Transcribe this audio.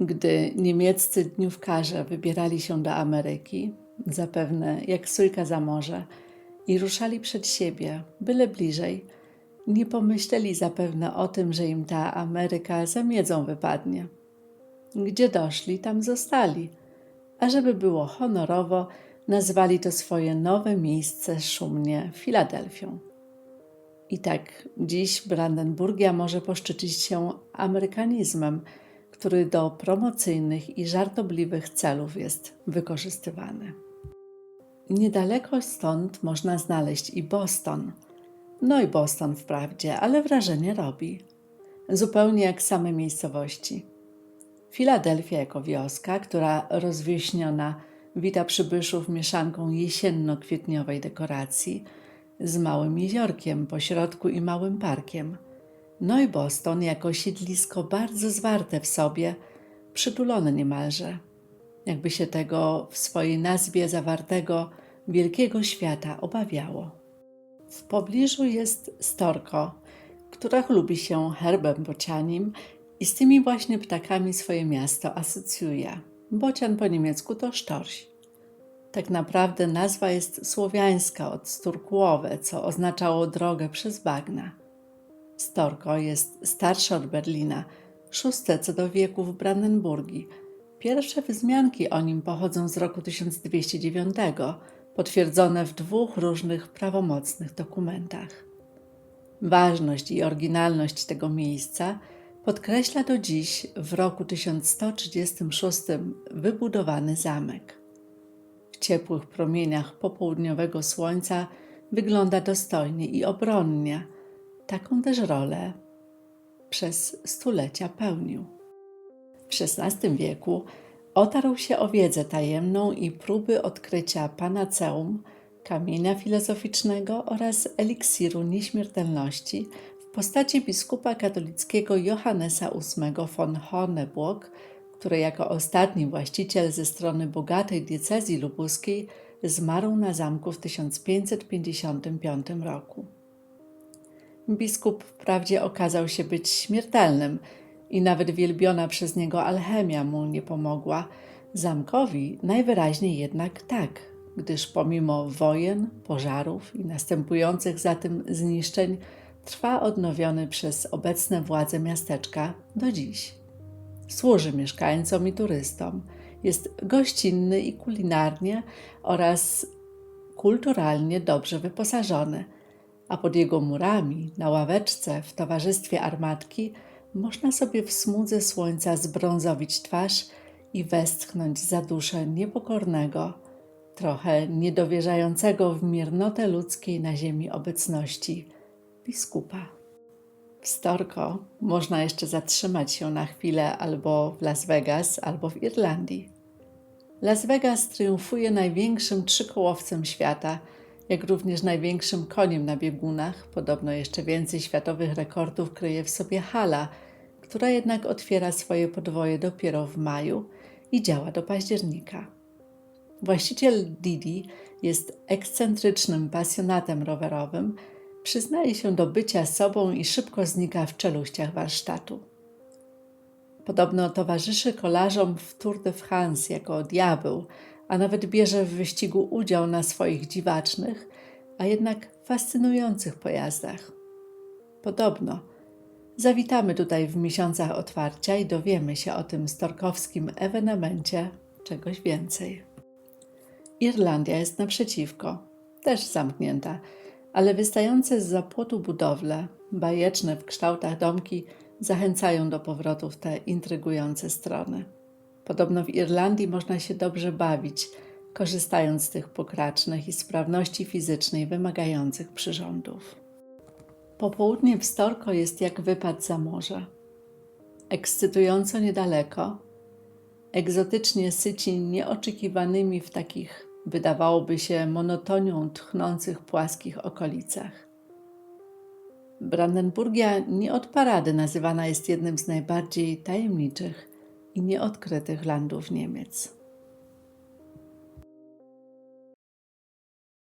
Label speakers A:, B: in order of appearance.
A: Gdy niemieccy dniówkarze wybierali się do Ameryki, zapewne jak sójka za morze, i ruszali przed siebie, byle bliżej, nie pomyśleli zapewne o tym, że im ta Ameryka za miedzą wypadnie. Gdzie doszli, tam zostali, a żeby było honorowo, nazwali to swoje nowe miejsce szumnie Filadelfią. I tak dziś Brandenburgia może poszczycić się amerykanizmem, który do promocyjnych i żartobliwych celów jest wykorzystywany. Niedaleko stąd można znaleźć i Boston. No i Boston wprawdzie, ale wrażenie robi. Zupełnie jak same miejscowości. Filadelfia jako wioska, która rozwieśniona wita przybyszów mieszanką jesienno-kwietniowej dekoracji z małym jeziorkiem po środku i małym parkiem. No i Boston jako siedlisko bardzo zwarte w sobie, przytulone niemalże, jakby się tego w swojej nazwie zawartego wielkiego świata obawiało. W pobliżu jest Storko, która chlubi się herbem bocianim i z tymi właśnie ptakami swoje miasto asocjuje. Bocian po niemiecku to sztorś. Tak naprawdę nazwa jest słowiańska od sturkłowe, co oznaczało drogę przez bagna. Storko jest starsze od Berlina, szóste co do wieku w Brandenburgii. Pierwsze wzmianki o nim pochodzą z roku 1209, potwierdzone w dwóch różnych prawomocnych dokumentach. Ważność i oryginalność tego miejsca podkreśla do dziś w roku 1136 wybudowany zamek. W ciepłych promieniach popołudniowego słońca wygląda dostojnie i obronnie. Taką też rolę przez stulecia pełnił. W XVI wieku otarł się o wiedzę tajemną i próby odkrycia panaceum, kamienia filozoficznego oraz eliksiru nieśmiertelności w postaci biskupa katolickiego Johannesa VIII von Hornebrook, który jako ostatni właściciel ze strony bogatej diecezji lubuskiej zmarł na zamku w 1555 roku. Biskup wprawdzie okazał się być śmiertelnym i nawet wielbiona przez niego alchemia mu nie pomogła, zamkowi najwyraźniej jednak tak, gdyż pomimo wojen, pożarów i następujących za tym zniszczeń trwa odnowiony przez obecne władze miasteczka do dziś. Służy mieszkańcom i turystom, jest gościnny i kulinarnie oraz kulturalnie dobrze wyposażony, a pod jego murami, na ławeczce w towarzystwie armatki, można sobie w smudze słońca zbrązowić twarz i westchnąć za duszę niepokornego, trochę niedowierzającego w miernotę ludzkiej na ziemi obecności biskupa. W Storko można jeszcze zatrzymać się na chwilę albo w Las Vegas, albo w Irlandii. Las Vegas triumfuje największym trzykołowcem świata, jak również największym koniem na biegunach. Podobno jeszcze więcej światowych rekordów kryje w sobie hala, która jednak otwiera swoje podwoje dopiero w maju i działa do października. Właściciel Didi jest ekscentrycznym pasjonatem rowerowym, przyznaje się do bycia sobą i szybko znika w czeluściach warsztatu. Podobno towarzyszy kolarzom w Tour de France jako diabeł, a nawet bierze w wyścigu udział na swoich dziwacznych, a jednak fascynujących pojazdach. Podobno zawitamy tutaj w miesiącach otwarcia i dowiemy się o tym storkowskim ewenemencie czegoś więcej. Irlandia jest naprzeciwko, też zamknięta, ale wystające z zapłotu budowle, bajeczne w kształtach domki, zachęcają do powrotu w te intrygujące strony. Podobno w Irlandii można się dobrze bawić, korzystając z tych pokracznych i sprawności fizycznej wymagających przyrządów. Popołudnie w Storko jest jak wypad za morze. Ekscytująco niedaleko, egzotycznie syci nieoczekiwanymi w takich, wydawałoby się, monotonią tchnących płaskich okolicach. Brandenburgia nie od parady nazywana jest jednym z najbardziej tajemniczych i nieodkrytych landów Niemiec.